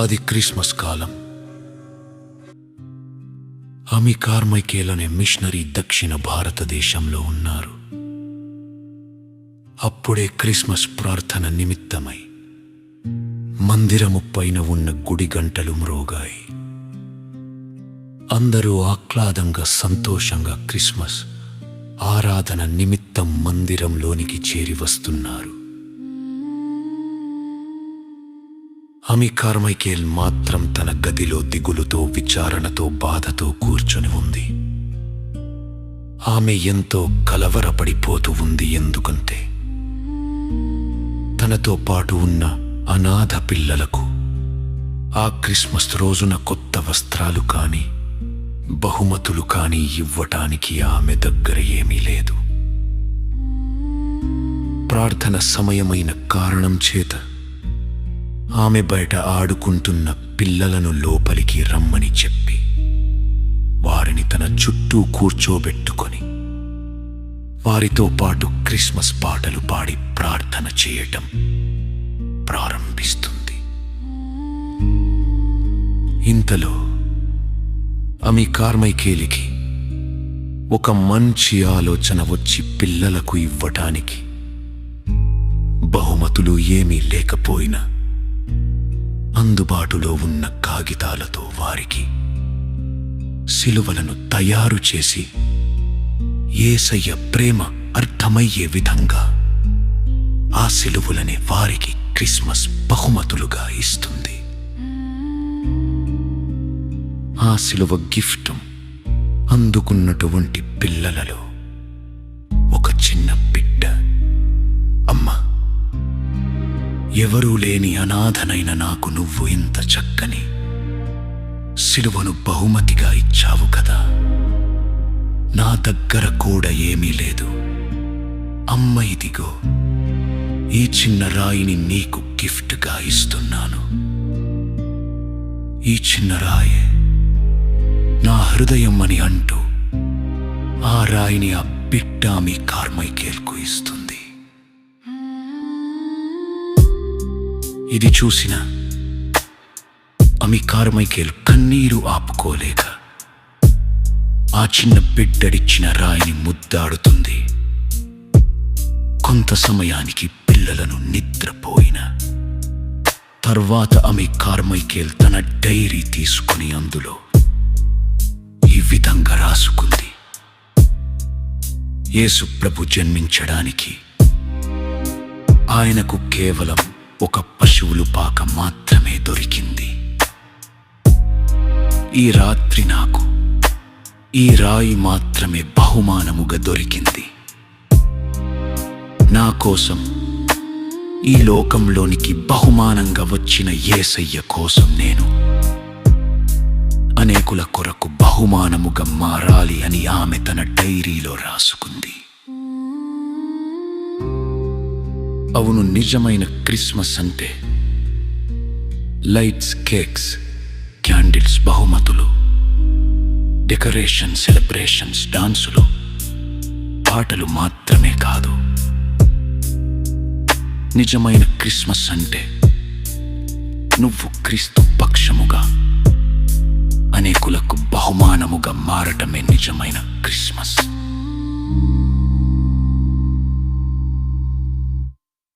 అది క్రిస్మస్ కాలం. అమి కార్మైకేల్ అనే మిషనరీ దక్షిణ భారతదేశంలో ఉన్నారు. అప్పుడే క్రిస్మస్ ప్రార్థన నిమిత్తమై మందిరము పైన ఉన్న గుడి గంటలు మ్రోగాయి. అందరూ ఆహ్లాదంగా సంతోషంగా క్రిస్మస్ ఆరాధన నిమిత్తం మందిరంలోనికి చేరి వస్తున్నారు. అమి కార్మైకేల్ మాత్రం తన గదిలో దిగులుతో విచారణతో బాధతో కూర్చొని ఉంది. ఆమె ఎంతో కలవరపడిపోతూ ఉంది ఎందుకంటే తనతో పాటు ఉన్న అనాథ పిల్లలకు ఆ క్రిస్మస్ రోజున కొత్త వస్త్రాలు కాని బహుమతులు కాని ఇవ్వటానికి ఆమె దగ్గర ఏమీ లేదు. ప్రార్థన సమయమైన కారణం చేత ఆమె బయట ఆడుకుంటున్న పిల్లలను లోపలికి రమ్మని చెప్పి వారిని తన చుట్టూ కూర్చోబెట్టుకొని వారితో పాటు క్రిస్మస్ పాటలు పాడి ప్రార్థన చేయటం ప్రారంభిస్తుంది. ఇంతలో ఆమె కార్మైకేలికి ఒక మంచి ఆలోచన వచ్చి పిల్లలకు ఇవ్వటానికి బహుమతులు ఏమీ లేకపోయినా అందుబాటులో ఉన్న కాగితాలతో వారికి సిలువలను తయారు చేసి ఏసయ్య ప్రేమ అర్థమయ్యే విధంగా ఆ సిలువలని వారికి క్రిస్మస్ బహుమతులుగా ఇస్తుంది. ఆ సిలువ గిఫ్ట్ అందుకున్నటువంటి పిల్లలలో ఎవరూ లేని అనాథనైన నాకు నువ్వు ఇంత చక్కని సిలువను బహుమతిగా ఇచ్చావు కదా. నా దగ్గర కూడా ఏమీ లేదు. అమ్మ ఇదిగో ఈ చిన్న రాయిని నీకు గిఫ్ట్గా ఇస్తున్నాను. ఈ చిన్న రాయే నా హృదయం అని అంటూ ఆ రాయిని ఆ బిడ్డ మీ కార్మైకేల్కు ఇస్తుంది. ఇది చూసిన అమి కార్మైకేల్ కన్నీరు ఆపుకోలేక ఆ చిన్న బిడ్డడిచ్చిన రాయిని ముద్దాడుతుంది. కొంత సమయానికి పిల్లలను నిద్రపోయిన తర్వాత ఆమె కార్మైకేల్ తన డైరీ తీసుకుని అందులో ఈ విధంగా రాసుకుంది. యేసు ప్రభు జన్మించడానికి ఆయనకు కేవలం ఒక పశువులు పాక మాత్రమే దొరికింది. ఈ రాత్రి నాకు ఈ రాయి మాత్రమే బహుమానముగా దొరికింది. నా కోసం ఈ లోకంలోనికి బహుమానంగా వచ్చిన యేసయ్య కోసం నేను అనేకుల కొరకు బహుమానముగా మారాలి అని ఆమె తన డైరీలో రాసుకుంది. అవును నిజమైన క్రిస్మస్ అంటే లైట్స్ కేక్స్ క్యాండిల్స్ బహుమతులు డెకరేషన్ సెలబ్రేషన్స్ డాన్సులు పాటలు మాత్రమే కాదు. నిజమైన క్రిస్మస్ అంటే నువ్వు క్రీస్తు పక్షముగా అనేకులకు బహుమానముగా మారటమే నిజమైన క్రిస్మస్.